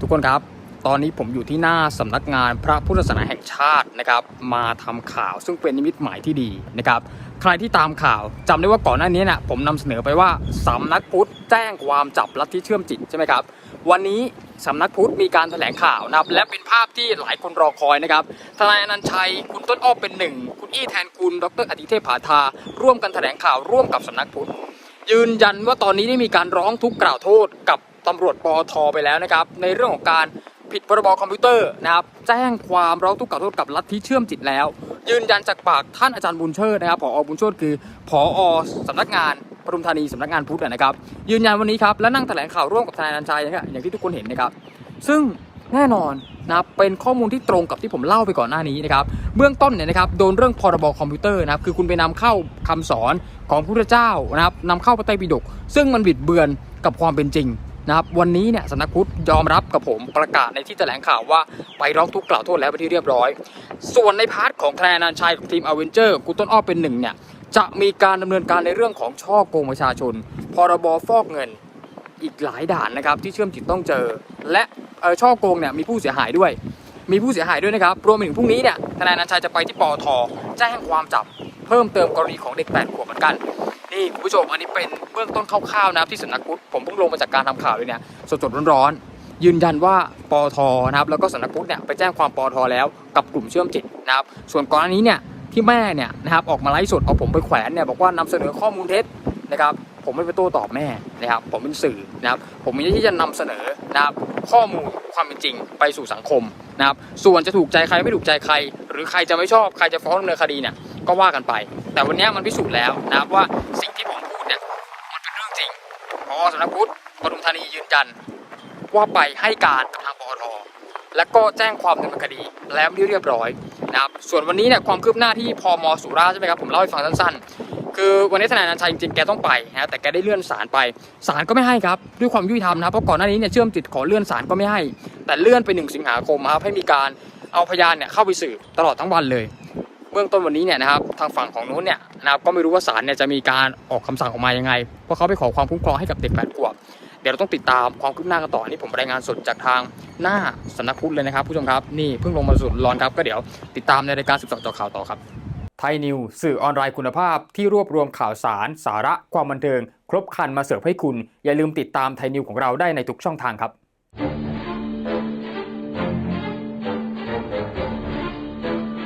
ทุกคนครับ ตอนนี้ผมอยู่ที่หน้าสำนักงานพระพุทธศาสนาแห่งชาตินะครับ มาทำข่าวซึ่งเป็นนิมิตหมายที่ดีนะครับ ใครที่ตามข่าวจำได้ว่าก่อนหน้านี้นะผมนำเสนอไปว่าสำนักพุทธแจ้งความจับลัทธิเชื่อมจิตใช่ไหมครับ วันนี้สำนักพุทธมีการแถลงข่าวนะครับ และเป็นภาพที่หลายคนรอคอยนะครับทนายอนันชัย คุณต้นอ้อเป็นหนึ่งคุณอี้แทนคุณ ดรอธิเทพผาทา ร่วมกันแถลงข่าวร่วมกับสำนักพุทธยืนยันว่าตอนนี้ได้มีการร้องทุกข์กล่าวโทษกับ ตำรวจปอทไปแล้วนะครับ ในเรื่องของการผิดพรบคอมพิวเตอร์นะครับแจ้งความร้องทุกข์กล่าวโทษกับลัทธิเชื่อมจิตแล้ว ยืนยันจากปากท่านอาจารย์บุญเชิดนะครับผอบุญเชิดคือผอสำนักงานปทุมธานีสำนักงานพุทธนะครับ ยืนยันวันนี้ครับและนั่งแถลงข่าวร่วมกับทนายนันชัยนะครับอย่างที่ทุกคนเห็นนะครับ ซึ่งแน่นอนนะครับเป็นข้อมูลที่ตรงกับที่ผมเล่าไปก่อนหน้านี้นะครับเบื้องต้นเนี่ยนะครับโดนเรื่องพรบคอมพิวเตอร์นะครับคือคุณไปนำเข้าคำสอนของพระเจ้านะครับนำเข้าพระไตรปิฎกซึ่งมันบิดเบือนกับความเป็นจริง นะครับวันนี้เนี่ยสำนักพุทธยอมรับกับผมประกาศในที่แถลงข่าวว่าไปร้องทุกข์กล่าวโทษแล้วไปที่เรียบร้อย ส่วนในพาร์ทของทนายนันชัยกับทีมอเวนเจอร์คุณต้นอ้อเป็นหนึ่งเนี่ยจะมีการดำเนินการในเรื่องของช่อโกงประชาชน พรบฟอกเงินอีกหลายด่านนะครับที่เชื่อมจิตต้องเจอ และช่อโกงเนี่ยมีผู้เสียหายด้วย มีผู้เสียหายด้วยนะครับรวมไปถึงพรุ่งนี้เนี่ยทนายนันชัยจะไปที่ปอทแจ้งความจับเพิ่มเติมกรณีของเด็ก8ขวบเหมือนกัน นี่คุณผู้ชมอันนี้เป็นเบื้องต้นคร่าวๆนะครับที่สำนักพุทธผมเพิ่งลงมาจากการทำข่าวเลยเนี่ยสดๆร้อนๆยืนยันว่าปอทนะครับแล้วก็สำนักพุทธเนี่ยไปแจ้งความปอทแล้วกับกลุ่มเชื่อมจิตนะครับส่วนก่อนอันนี้เนี่ยที่แม่เนี่ยนะครับออกมาไลฟ์สดเอาผมไปแขวนเนี่ยบอกว่านำเสนอข้อมูลเท็จนะครับผมไม่ไปโต้ตอบแม่นะครับผมเป็นสื่อนะครับผมมีหน้าที่จะนำเสนอนะครับข้อมูลความเป็นจริงไปสู่สังคมนะครับส่วนจะถูกใจใครไม่ถูกใจใคร หรือใครจะไม่ชอบใครจะฟ้องดำเนินคดีเนี่ย ก็ว่ากันไป แต่วันนี้มันพิสูจน์แล้วนะครับว่าสิ่งที่ผมพูดเนี่ยมันเป็นเรื่องจริงพอสำนักพุทธปทุมธานียืนยัน ว่าไปให้การกับทางปอทและก็แจ้งความดำเนินคดีแล้วที่เรียบร้อยนะครับส่วนวันนี้เนี่ยความคืบหน้าที่พมสุราษฎร์ใช่ไหมครับผมเล่าให้ฟังสั้นๆ คือวันนี้ทนายอนันชัยจริงๆแกต้องไปนะแต่แกได้เลื่อนศาลไปศาลก็ไม่ให้ครับด้วยความยุติธรรมนะเพราะก่อนหน้านี้เนี่ยเชื่อมจิตขอเลื่อนศาลก็ไม่ให้ แต่เลื่อนไป1สิงหาคมครับให้มีการเอาพยานเนี่ยเข้าไปสืบตลอดทั้งวันเลย บื้องต้นวันนี้เนี่ยนะครับทางฝั่งของนู้นเนี่ยนะครับก็ไม่รู้ว่าศาลเนี่ยจะมีการออกคำสั่งออกมายังไงเพราะเขาไปขอความคุ้มครองให้กับเด็กแปดขวบเดี๋ยวเราต้องติดตามความคืบหน้ากันต่อนี่ผมรายงานสดจากทางหน้าสำนักพุทธเลยนะครับ ผู้ชมครับนี่เพิ่งลงมาสดร้อนครับก็เดี๋ยวติดตามในรายการ12จอข่าวต่อครับไทยนิวสื่อออนไลน์คุณภาพที่รวบรวมข่าวสาร สาระความบันเทิง ครบครันมาเสิร์ฟให้คุณ อย่าลืมติดตามไทยนิวของเราได้ในทุกช่องทางครับ